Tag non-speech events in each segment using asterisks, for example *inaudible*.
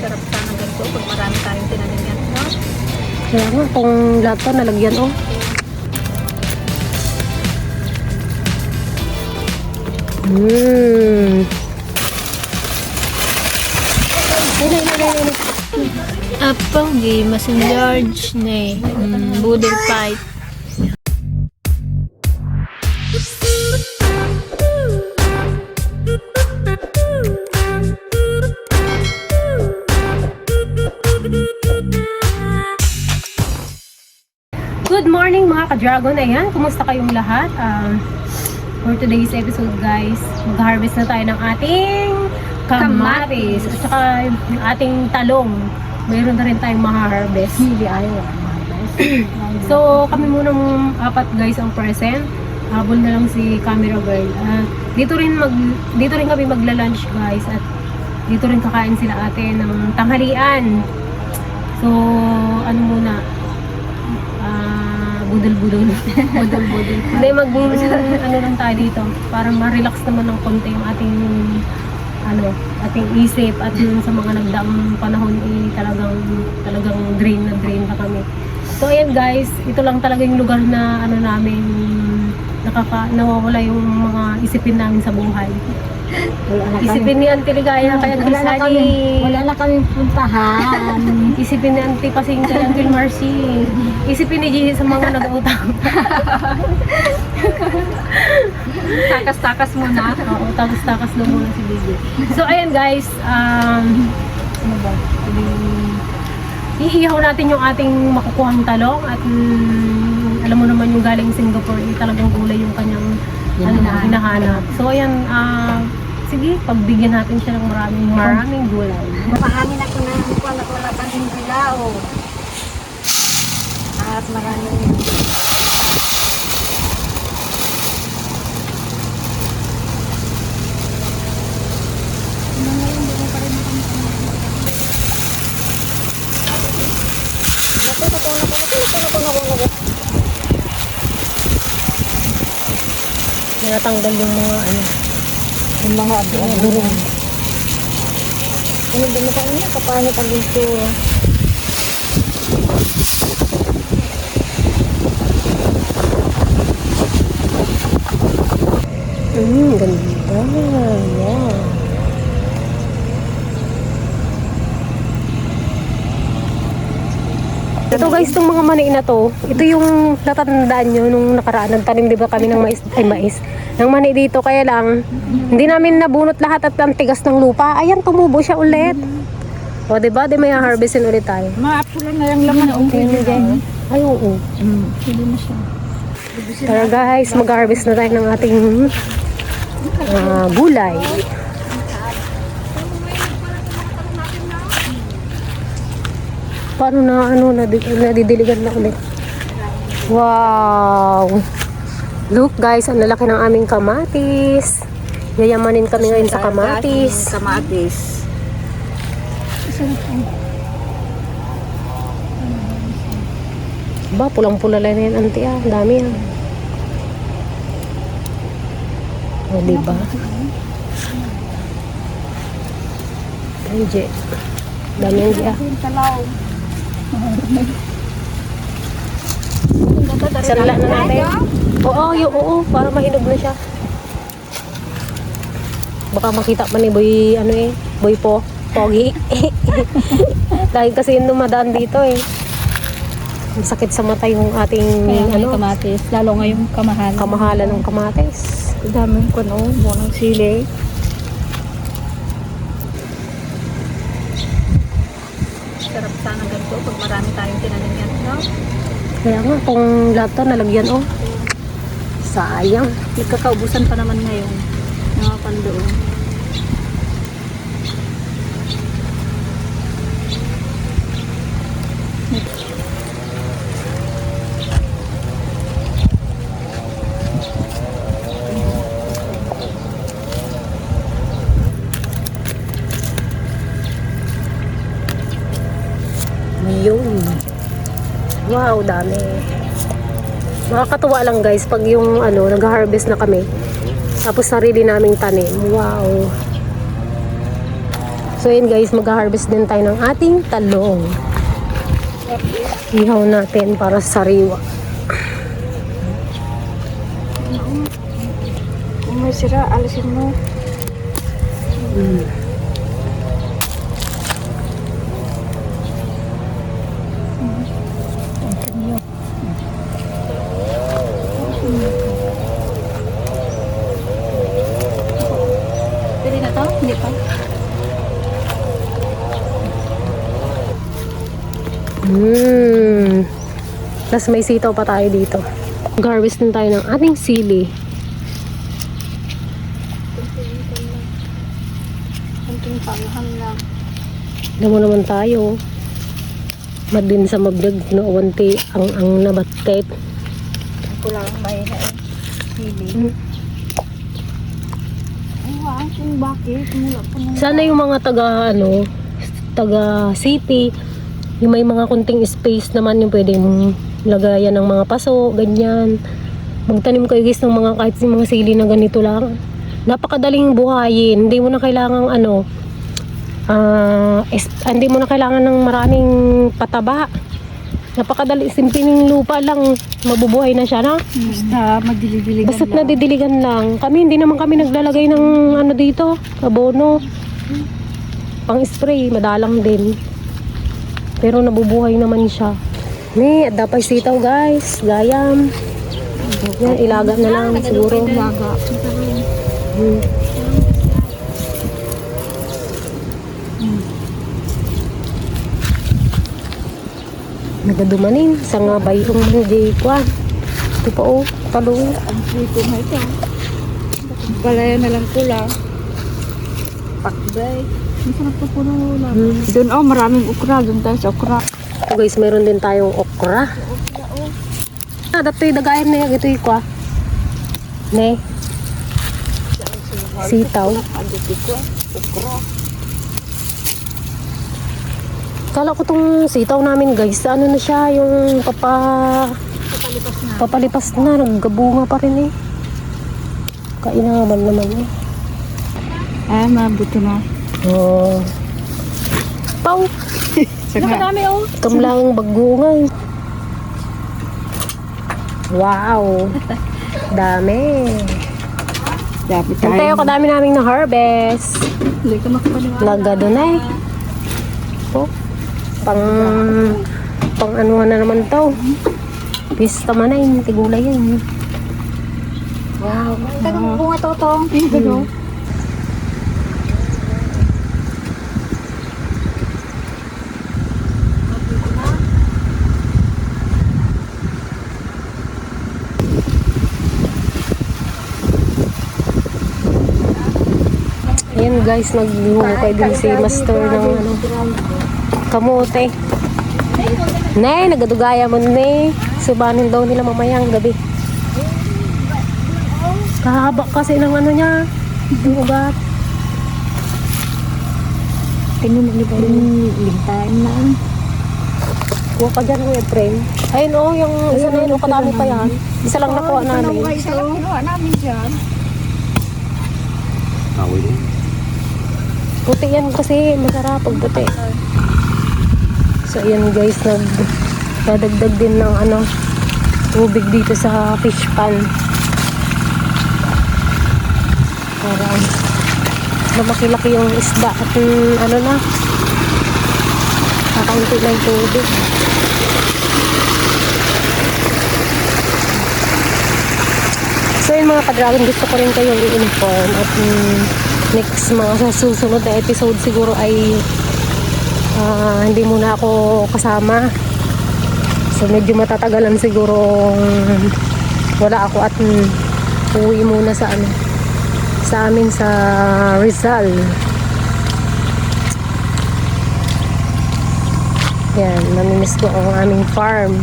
Sarap sana ganito pag marami tayong tinanim yan. No? Kaya nga, kung lahat to nalagyan, oh. Mmm. Apple game, mas large na eh. Mm, Boodle fight. Ka-dragon. Ayan, kumusta kayong lahat? Um, for today's episode guys, mag-harvest na tayo ng ating kamatis. At saka yung ating talong. Mayroon na rin tayong ma-harvest. Hindi ayaw. *clears throat* so, kami muna mong apat guys ang present. Habol na lang si camera girl. Ah, dito rin mag dito rin kami magla-lunch guys at dito rin kakain sila ate ng tanghalian. So, ano muna, budol-budol. Budol-budol. Hindi, mag, *laughs* ano lang tayo dito, para ma-relax naman ng konti yung ating, ano, ating isip at yung sa mga nagdaang panahon, eh, talagang, talagang drain na drain na kami. So, ayan guys, ito lang talaga yung lugar na, ano namin, nakaka, nawawala yung mga isipin namin sa buhay. Wala na kami. Isipin ni Auntie Ligaya, kaya wala na kami, wala na kami puntahan. *laughs* Isipin ni Auntie Pasing kay Uncle Marcy. Isipin ni Gigi sa mga nag-utang. Takas-takas muna. Oo, takas-takas lang muna si Gigi. So, ayan guys. Um, ano ba? Iihaw natin yung ating makukuhang talong at mm, alam mo naman yung galing Singapore, eh, talagang gulay yung kanyang ano, Hinahanap. hinahanap. So, ayan, ah, sige, pagbigyan natin siya ng maraming maraming gulay. Marami na ko na wala pa rin bilao. At marami Natanggal yung mga ano, yung mga durong. Ano ba na kanya? Kapangit ang gusto. Mm, ganda. Yeah. Ito guys, itong mga mani na to, ito yung natatandaan nyo nung nakaraan, nagtanim di ba kami ng mais, ay mais, ng mani dito, kaya lang, hindi namin nabunot lahat at ang tigas ng lupa, ayan, tumubo siya ulit. O, di ba? Di may harvestin ulit tayo. Maapula na yung laman. Ayun na dyan. Ay, oo. Mm. Hindi na siya. Tara guys, mag-harvest na tayo ng ating ah, gulay. Paano na ano na nadidiligan na ulit? Wow! Look guys, ang lalaki ng aming kamatis. Yayamanin kami ngayon sa kamatis. Kamatis. Ba, pulang-pula lang yan, auntie ah. Ang dami ah. O, diba? Ay, Je. Dami ah. Talaw. Sanla na natin. Oo, yung, oo, para mahinog na siya. Baka makita pa ni Boy, ano eh, Boy po, Pogi. *laughs* Dahil kasi yung dumadaan dito eh. Ang sakit sa mata yung ating, Kaya ano, kamatis. Lalo ngayong kamahalan. kamahalan ng kamatis. Ang daming ko no. Bunang sili. Sarap sana ganito pag marami tayong tinanim yan. No? Kaya nga, kung lahat to nalagyan, oh. Sayang. Nagkakaubusan pa naman ngayon. Mga pandoon. Yun. Wow, dami. Nakakatuwa lang guys pag yung ano, nag-harvest na kami. Tapos sarili naming tanim. Wow. So yun guys, mag-harvest din tayo ng ating talong. Ihaw natin para sa sariwa. Kung may sira, alisin mo. Pwede Tapos may sitaw pa tayo dito. Mag-harvest din tayo ng ating sili. Kunting panghang lang. Alam mo naman tayo. Madin sa magdag no awanti ang ang nabatet. Ako lang may na eh. Hili. Hmm. Ay, kung bakit. Sana yung mga taga ano, taga city, yung may mga kunting space naman yung pwede mong lagayan ng mga paso, ganyan. Magtanim kayo guys ng mga kahit mga sili na ganito lang. Napakadaling buhayin. Hindi mo na kailangang ano, ah, es- hindi mo na kailangan ng maraming pataba. Napakadali, simpleng lupa lang, mabubuhay na siya na. Basta madili-diligan Basta't lang. nadidiligan lang. Kami, hindi naman kami naglalagay ng ano dito, abono. Pang spray, madalang din. Pero nabubuhay naman siya. Ni, dapat sitaw guys. Gayam. Yan, ilaga na lang siguro. Laga. Hmm. Nagadumanin sa nga bayong mga jaykwan. Ito pa oh, talong. Ang prito nga ito. Balaya na lang lang. Pakbay. Masarap pa puno lang. Hmm. Doon oh, maraming okra. Doon tayo sa okra. Ito guys, meron din tayong okra. Ah, dapat yung dagayan na yung ito yung kwa. Ne. Sitaw. Kala ko tong sitaw namin guys, ano na siya, yung papa... Papalipas na. Papalipas na, naggabunga pa rin eh. Kainaman naman eh. Ah, mabuti na. Oh. Pau! Nakadami oh. Kamlang bagungan. Wow! *laughs* Dami. dapat tayo. Hintayo ko dami naming na harvest. Hindi ka makapaniwala. Lagado na eh. Oh. Pang pang ano na naman to. Pista man na yun, tigulay yan. Wow. Tagang bunga to, tong. Eh, gano'n. Ayan guys, naghihukay din si master ng ano, kamote. Nay, nagadugaya mo ni. Subanin daw nila mamayang gabi. Kahaba kasi ng ano niya. Yung ugat. Tingnan mo ba yung lintayin na? Kuha ka dyan, Kuya Prem. Ayun oh, yung isa na yun, oh, kadami pa yan. Isa lang nakuha namin. Isa lang kinuha namin dyan. Puti yan kasi masarap pag puti. So ayan guys, nag dadagdag din ng ano tubig dito sa fish pan. Para lumaki-laki yung isda at mm, ano na kakaunti na yung tubig. So yun mga ka-dragon, gusto ko rin kayong i-inform at mm, next mga sa susunod na episode siguro ay ah, hindi muna ako kasama. So medyo matatagalan siguro wala ako at uwi muna sa ano sa amin sa Rizal. Yan, namimiss ko ang aming farm.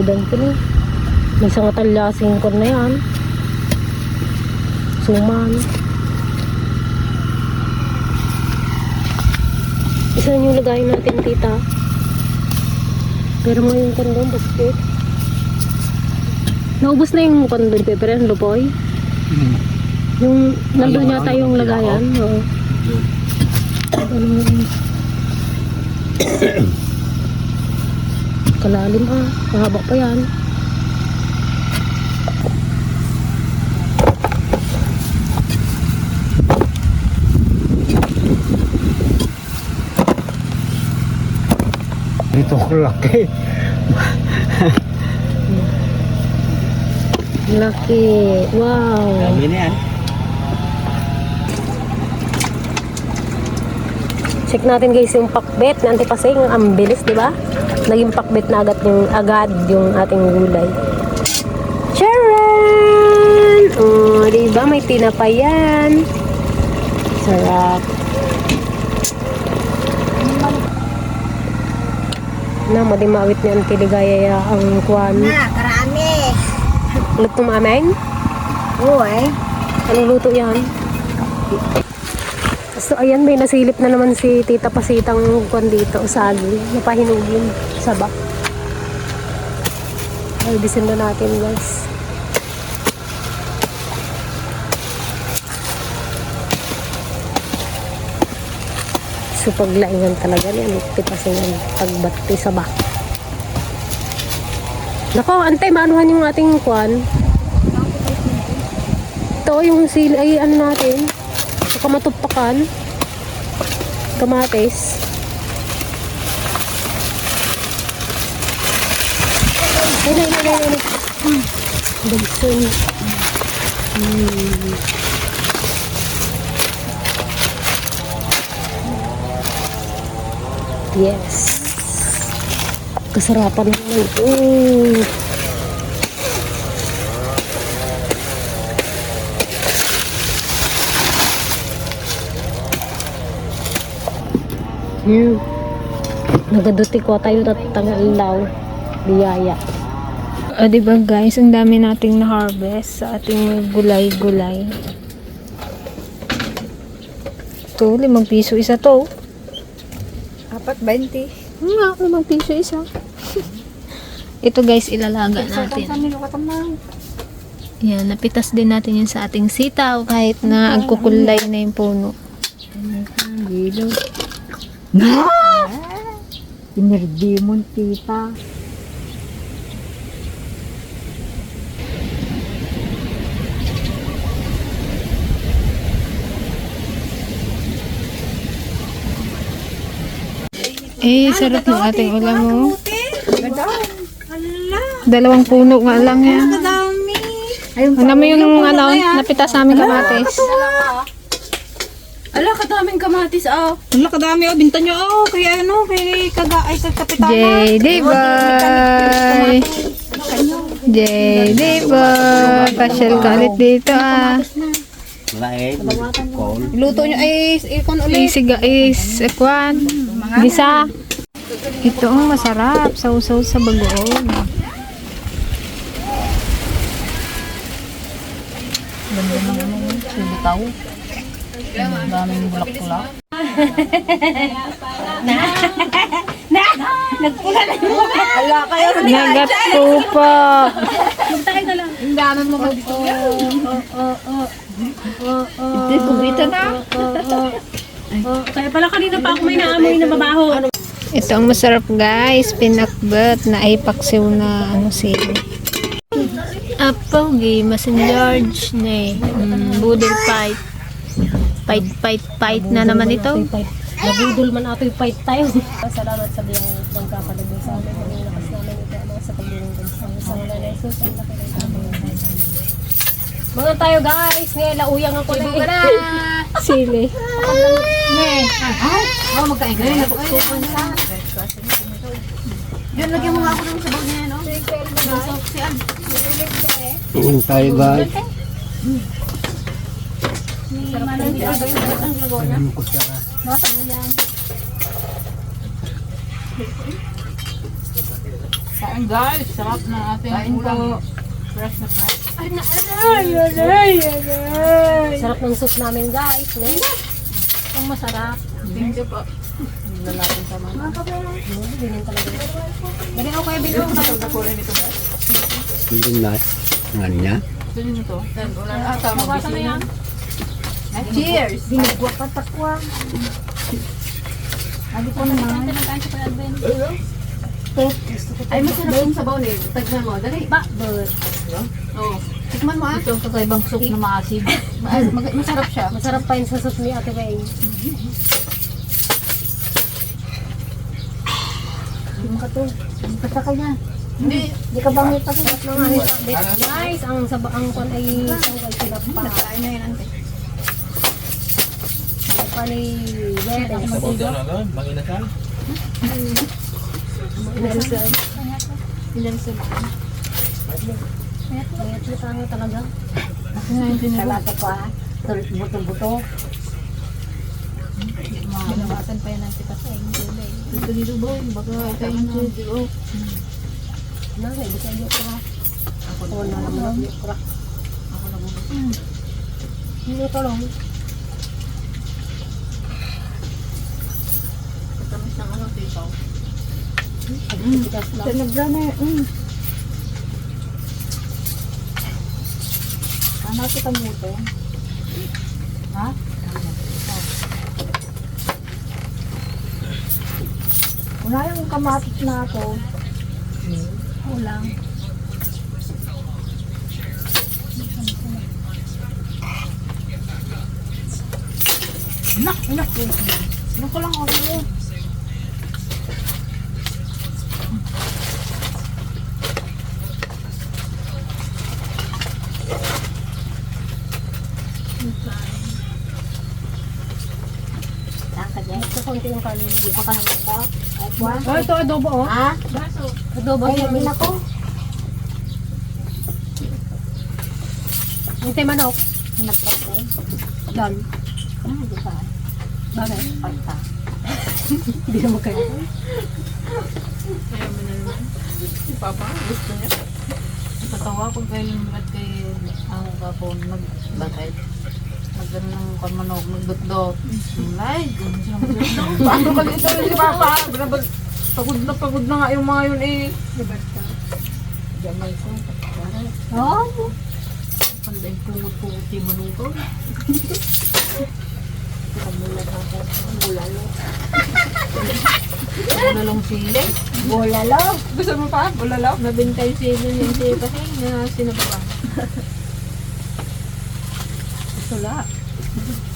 Aludan ko na. May isang talasing ko na yan. Suman. Saan yung lagayin natin, tita? Pero mo yung kondom, basket. Naubos na yung kondom paper, yung lupoy. Yung nandun yata yung lagayan. Oo. Ano? *coughs* Kalalim ah. Mahaba pa yan. Dito ko laki. Laki. Wow. Dami na yan. Check natin guys yung pakbet na antipasing. Ang bilis, di ba? Naging pakbet na agad yung, agad yung ating gulay. Charan! Oh, di ba? May tinapay yan. Sarap. Na, madimawit ni Auntie Ligaya ang kwan. Na, karami. Luto mo aming? Oo eh. Anong luto yan? So, ayan, may nasilip na naman si Tita Pasitang kwan dito, sagi, napahinugin, saba. Albisin na natin, guys. So, paglaingan talaga niyan, tipasingan, pagbati saba. Nako, antay, maanuhan yung ating kwan. Ito, yung sil ay ano natin, kamatupakan, kamatis. Ay, ay, ay, ay, ay. Hmm. Dagsun. Hmm. Yes. Kasarapan naman. Mm. Hmm. Nagaduti ko tayo tatangalaw. Biyaya. O, di ba guys, ang dami nating na-harvest sa ating gulay-gulay. Ito, limang piso isa to. Apat, 20. Hmm, nga, limang piso isa. *laughs* Ito guys, ilalaga natin. Yan, napitas din natin yun sa ating sitaw kahit na ang kukulay na yung puno. Gilo. *laughs* Na! Inerdi mo, tita. Eh, sarap ng ating ulam mo. Gadaan. Ala. Dalawang puno nga lang yan. Ayun Ano mo yung ano, napitas namin kamatis. Ala, kadaming kamatis, oh. Ala, kadami, oh. Binta nyo, oh. Kaya ano, kay kaga, ay kay kapitana. JD boy! JD boy! Pasyal ka ulit dito ah. Lain. Call. Luto nyo, ay, ikon ulit. Isiga is, kwan, gisa. Ito ang masarap, sausaw sa bagoong. Sulitaw. Ang daming bulak-bulak. *laughs* Ala, kayo. Nagat ko pa. Ang dami mo dito. Hindi, kumita na. Oh, kaya pala kanina pa ako may naamoy na mabaho. Ito ang masarap guys, pinakbet na ay paksiw na ano sili. Apple game, St. George na eh. Mm, Budol fight. Fight, fight, fight na naman ito. Nabudol man ato yung fight tayo. Salamat sa biyang magkakalabi sa amin. Ang lakas namin ito ang mga sa paglilingkod sa sa mga na Jesus. Ang laki ng aming mga tayo guys, ngayon lauyang ako na eh. Sili. Oh, magkain ka rin. Yan, lagyan mo nga ako ng sabaw niya, no? Tayo guys. Kain guys, sarap na ating ulam. Fresh na fresh. Sarap ng soup namin guys. Ngayon, ang masarap. Thank you po. Lalapin sa mga. Ganyan talaga. Dali ako kaya binaw ka. Ito na kulay nito ba? Hindi na. Nga niya. Din ito. Then, wala na. Ah, tama. Na yan. Cheers! Binagwa ka takwa. Sabi ko naman. Ay, masarap yung sabaw eh. Tagnan mo. Dali. Ba, but, Oo. Tikman mo ah. Ito ang kakaibang soup na maasim. Ma- mag- Masarap siya. masarap pa yun sa soup ni Ate Ray. Hindi ka to. Hindi ka sa kanya. Hindi. Hindi ka bangit pa ano sa. Guys, ang saba ang kon ay tanggal sila pa. Nakain na yun, ante. Pa ni Bebe. Manginasal? Nelson. Ilan sila? Mayat na tayo talaga. Ako nga yung pa. Buto-buto. Binawasan pa yan natin kasi. Ito dito ba? Baka ito yung dito. Na, may bisa niyo pa. Ako na pa. Ako nabubos. Hindi ko lang. Ng ano. Pagkikas lang. Tinagda na yun. Ano ito kamuto? Ha? Wala yung kamatis na ako. Ulang. Nak, nak. Ano ko lang ako. Ito konti yung kanin. Hindi pa ka naman ito. Oh, ito adobo oh. Ha? Adobo. Ay, yamin ako. Hintay manok. Nagpapay. Dan. Ah, di ba? Bakit? Pagka. *laughs* Hindi na magkaya. Ayaw mo na naman. Si Papa, gusto niya. Patawa ko kay Limbat kay ang kapon magbatay. Magano ng kanmanok, magdot-dot. Ay, ganun siya magdot-dot. Paano ka dito si Papa? Grabe, pagod na pagod na nga yung mga yun eh. Jamay ko. Panday pungot-pungot yung manutol. Kamula ka po. Bulalo. Bulalong sili. Bulalo. Gusto mo pa? Bulalo? Mabintay sila yung siya kasi na sinabawang. Sula.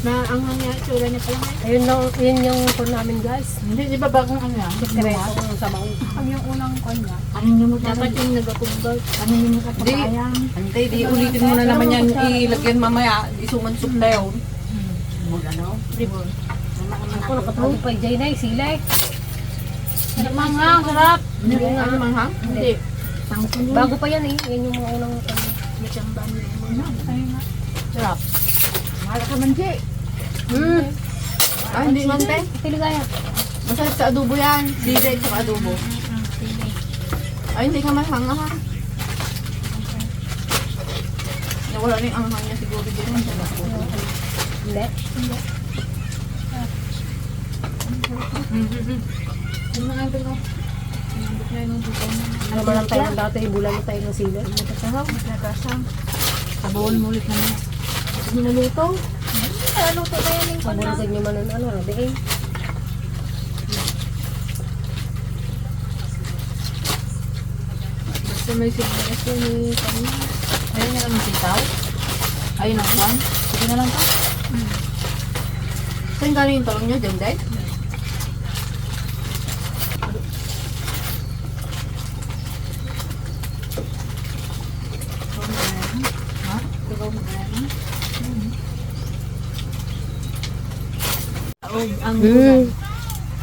Na ang hangya, tsura niya pala ngayon. Ayun lang, yun yung kon namin guys. Hindi, di ba bagong ano yan? Sekreto ng sabaw. Ang yung unang kanya. Ano niyo mo Dapat yung nagakumbag. Ano niyo mo kapakayan? Ante, di ulitin mo na naman yan ilagyan mamaya. Isuman-sup na yun. Bulalo? Ribon. Ako nakatulog pa Jay na silay. Manghang, sarap. Ano manghang? Hindi. Bago pa yan eh. Yan yung mga unang ano. Sarap. Mahal ka man, Jay. Hmm. Ah, hindi man, te. Piligaya. Masarap sa adobo yan. Direct sa adobo. Ay, hindi ka manghang, ha? Nawala na yung anghang niya siguro din. Hindi. Ano nga ito ko? Ano ba lang tayo dati, bulan na tayo ng sila. Nagkasahaw, nagkasahaw. Sabawan mo ulit naman. Niluto? Ano to kaya yung Pabulisan nyo man ang ano, rabi eh. Basta may sibuyas yun eh. Kami. Ayun na lang sitaw. Ayun ang kwan. Sige na lang to. Saan galing yung talong nyo? Diyan dahil? Ha? Ikaw mo ang Hmm.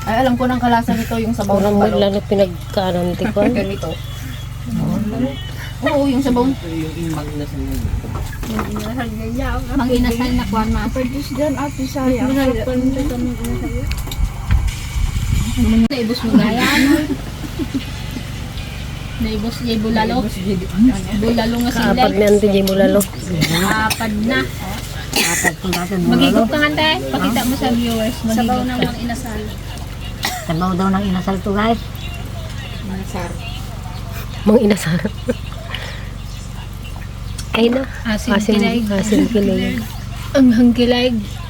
Ay, alam ko ng kalasa nito yung sabaw ng Parang balot. magla na pinagkanan ko. *laughs* Ganito. Oo, yung sabaw. Yung imang na sa Mang inasal na kwan ma. Produce dyan, ate saya. Naibos mo gaya. Naibos niya yung bulalo. Bulalo nga sila. Apat ni Auntie Jay Bulalo. Apad na. Mag-ikot ka nga tayo. Pakita mo sa viewers. Sabaw ng mga inasal. Sabaw daw ng inasal to guys. Inasal. Mga inasal. Ay na. Asin, asin, asin, asin, asin, asin, asin, asin,